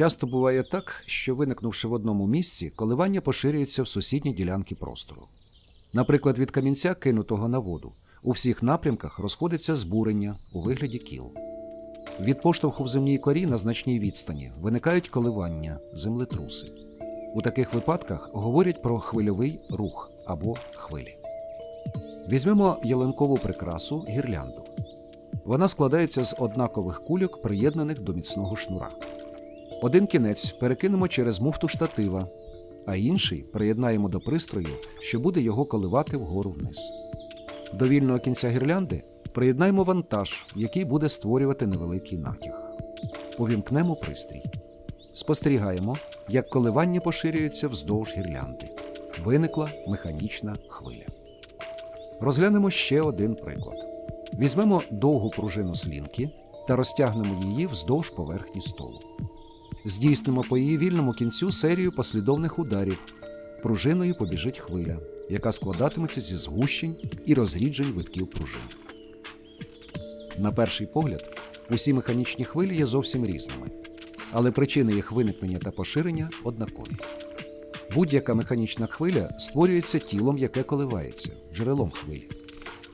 Часто буває так, що виникнувши в одному місці, коливання поширюється в сусідні ділянки простору. Наприклад, від камінця, кинутого на воду, у всіх напрямках розходиться збурення у вигляді кіл. Від поштовху в земній корі на значній відстані виникають коливання, землетруси. У таких випадках говорять про хвильовий рух або хвилі. Візьмемо ялинкову прикрасу гірлянду. Вона складається з однакових кульок, приєднаних до міцного шнура. Один кінець перекинемо через муфту штатива, а інший приєднаємо до пристрою, що буде його коливати вгору вниз. До вільного кінця гірлянди приєднаємо вантаж, який буде створювати невеликий натяг. Увімкнемо пристрій. Спостерігаємо, як коливання поширюється вздовж гірлянди. Виникла механічна хвиля. Розглянемо ще один приклад. Візьмемо довгу пружину слінки та розтягнемо її вздовж поверхні столу. Здійснимо по її вільному кінцю серію послідовних ударів. Пружиною побіжить хвиля, яка складатиметься зі згущень і розріджень витків пружин. На перший погляд, усі механічні хвилі є зовсім різними, але причини їх виникнення та поширення однакові. Будь-яка механічна хвиля створюється тілом, яке коливається, джерелом хвилі.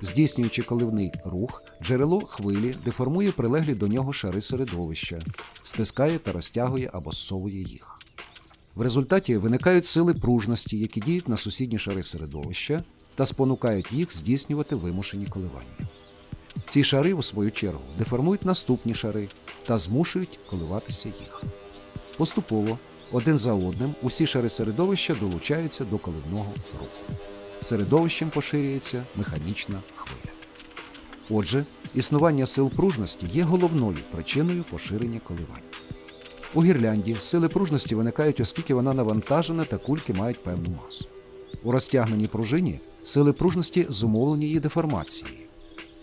Здійснюючи коливний рух, джерело хвилі деформує прилеглі до нього шари середовища, стискає та розтягує або зсовує їх. В результаті виникають сили пружності, які діють на сусідні шари середовища та спонукають їх здійснювати вимушені коливання. Ці шари, у свою чергу, деформують наступні шари та змушують коливатися їх. Поступово, один за одним, усі шари середовища долучаються до коливного руху. Середовищем поширюється механічна хвиля. Отже, існування сил пружності є головною причиною поширення коливань. У гірлянді сили пружності виникають, оскільки вона навантажена та кульки мають певну масу. У розтягненій пружині сили пружності зумовлені її деформацією.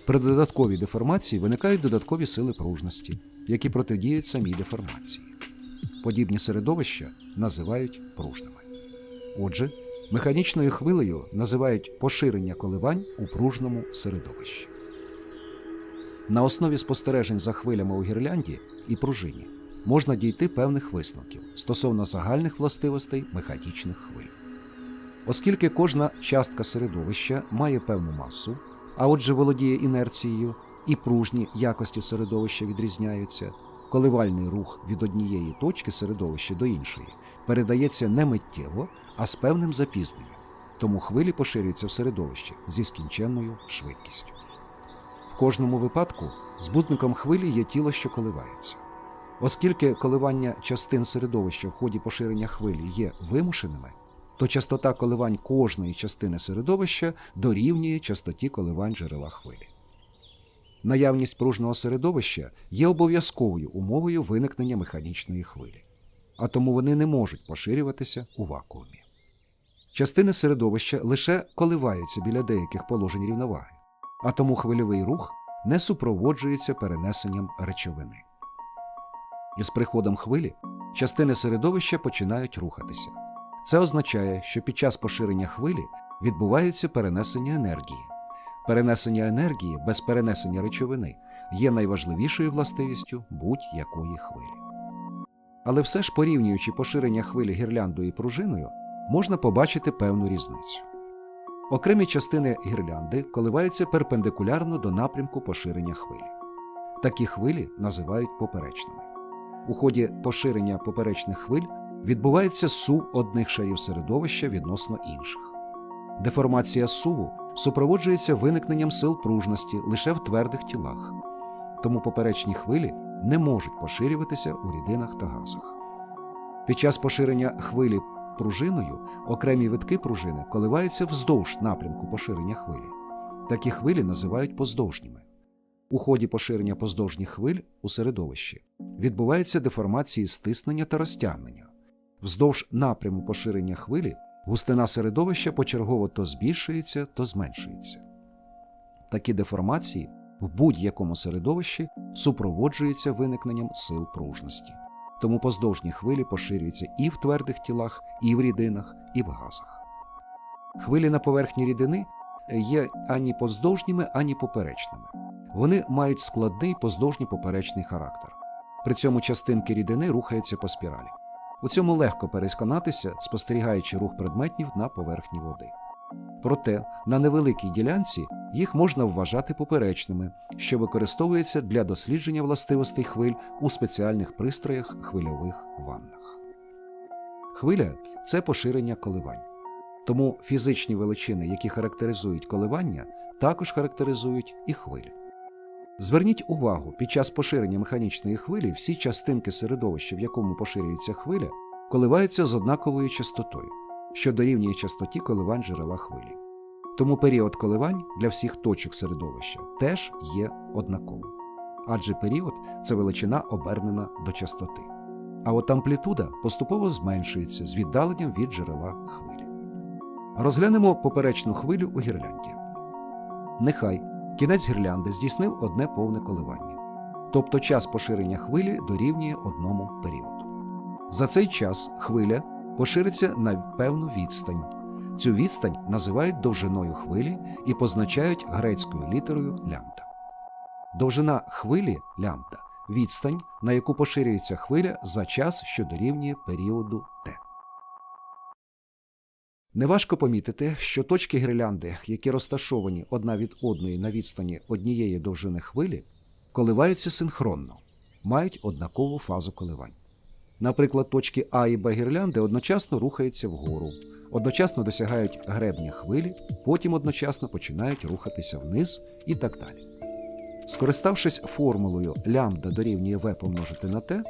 При додатковій деформації виникають додаткові сили пружності, які протидіють самій деформації. Подібні середовища називають пружними. Отже, механічною хвилею називають поширення коливань у пружному середовищі. На основі спостережень за хвилями у гірлянді і пружині можна дійти певних висновків стосовно загальних властивостей механічних хвиль. Оскільки кожна частка середовища має певну масу, а отже володіє інерцією, і пружні якості середовища відрізняються, коливальний рух від однієї точки середовища до іншої передається не миттєво, а з певним запізненням, тому хвилі поширюються в середовищі зі скінченною швидкістю. В кожному випадку збутником хвилі є тіло, що коливається. Оскільки коливання частин середовища в ході поширення хвилі є вимушеними, то частота коливань кожної частини середовища дорівнює частоті коливань джерела хвилі. Наявність пружного середовища є обов'язковою умовою виникнення механічної хвилі, а тому вони не можуть поширюватися у вакуумі. Частини середовища лише коливаються біля деяких положень рівноваги, а тому хвильовий рух не супроводжується перенесенням речовини. Із приходом хвилі частини середовища починають рухатися. Це означає, що під час поширення хвилі відбувається перенесення енергії. Перенесення енергії без перенесення речовини є найважливішою властивістю будь-якої хвилі. Але все ж порівнюючи поширення хвилі гірляндою і пружиною, можна побачити певну різницю. Окремі частини гірлянди коливаються перпендикулярно до напрямку поширення хвилі. Такі хвилі називають поперечними. У ході поширення поперечних хвиль відбувається сув одних шарів середовища відносно інших. Деформація суву супроводжується виникненням сил пружності лише в твердих тілах, тому поперечні хвилі не можуть поширюватися у рідинах та газах. Під час поширення хвилі пружиною окремі витки пружини коливаються вздовж напрямку поширення хвилі. Такі хвилі називають поздовжніми. У ході поширення поздовжніх хвиль у середовищі відбуваються деформації стиснення та розтягнення. Вздовж напряму поширення хвилі густина середовища почергово то збільшується, то зменшується. Такі деформації в будь-якому середовищі супроводжуються виникненням сил пружності. Тому поздовжні хвилі поширюються і в твердих тілах, і в рідинах, і в газах. Хвилі на поверхні рідини є ані поздовжніми, ані поперечними. Вони мають складний поздовжній поперечний характер. При цьому частинки рідини рухаються по спіралі. У цьому легко переконатися, спостерігаючи рух предметів на поверхні води. Проте на невеликій ділянці їх можна вважати поперечними, що використовується для дослідження властивостей хвиль у спеціальних пристроях хвильових ваннах. Хвиля це поширення коливань. Тому фізичні величини, які характеризують коливання, також характеризують і хвилі. Зверніть увагу, під час поширення механічної хвилі всі частинки середовища, в якому поширюється хвиля, коливаються з однаковою частотою, що дорівнює частоті коливань джерела хвилі. Тому період коливань для всіх точок середовища теж є однаковим. Адже період це величина обернена до частоти. А от амплітуда поступово зменшується з віддаленням від джерела хвилі. Розглянемо поперечну хвилю у гірлянді. Нехай кінець гірлянди здійснив одне повне коливання, тобто час поширення хвилі дорівнює одному періоду. За цей час хвиля пошириться на певну відстань. Цю відстань називають довжиною хвилі і позначають грецькою літерою лямбда. Довжина хвилі лямбда відстань, на яку поширюється хвиля за час, що дорівнює періоду Т. Неважко помітити, що точки гірлянди, які розташовані одна від одної на відстані однієї довжини хвилі, коливаються синхронно, мають однакову фазу коливань. Наприклад, точки А і Б гірлянди одночасно рухаються вгору, одночасно досягають гребня хвилі, потім одночасно починають рухатися вниз і так далі. Скориставшись формулою лямбда дорівнює v помножити на t,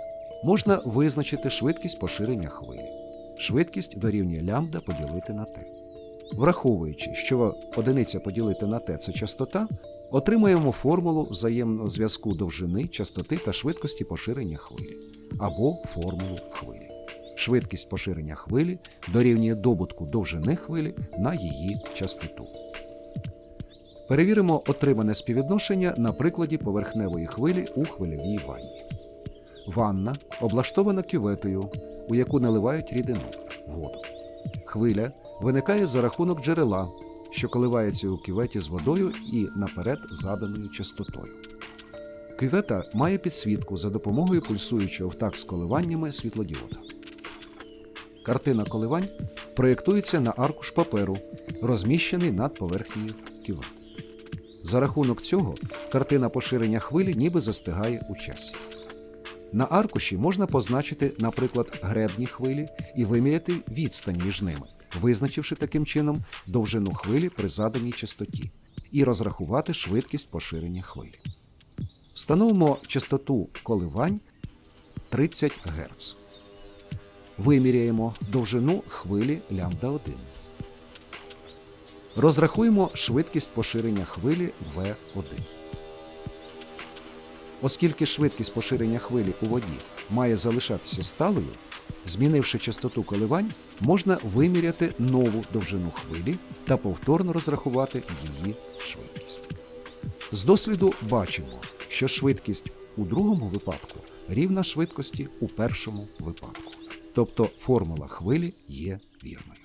можна визначити швидкість поширення хвилі. Швидкість дорівнює лямбда поділити на t. Враховуючи, що одиниця поділити на t – це частота, отримуємо формулу взаємного зв'язку довжини, частоти та швидкості поширення хвилі або формулу хвилі. Швидкість поширення хвилі дорівнює добутку довжини хвилі на її частоту. Перевіримо отримане співвідношення на прикладі поверхневої хвилі у хвильовій ванні. Ванна облаштована кюветою, у яку наливають рідину воду. Хвиля виникає за рахунок джерела, що коливається у кюветі з водою і наперед заданою частотою. Кювета має підсвітку за допомогою пульсуючого в такт з коливаннями світлодіода. Картина коливань проєктується на аркуш паперу, розміщений над поверхнею кювети. За рахунок цього картина поширення хвилі ніби застигає у часі. На аркуші можна позначити, наприклад, гребні хвилі і виміряти відстань між ними, визначивши таким чином довжину хвилі при заданій частоті, і розрахувати швидкість поширення хвилі. Встановимо частоту коливань 30 Гц. Виміряємо довжину хвилі лямбда 1. Розрахуємо швидкість поширення хвилі V1. Оскільки швидкість поширення хвилі у воді має залишатися сталою, змінивши частоту коливань, можна виміряти нову довжину хвилі та повторно розрахувати її швидкість. З досліду бачимо, що швидкість у другому випадку рівна швидкості у першому випадку, тобто формула хвилі є вірною.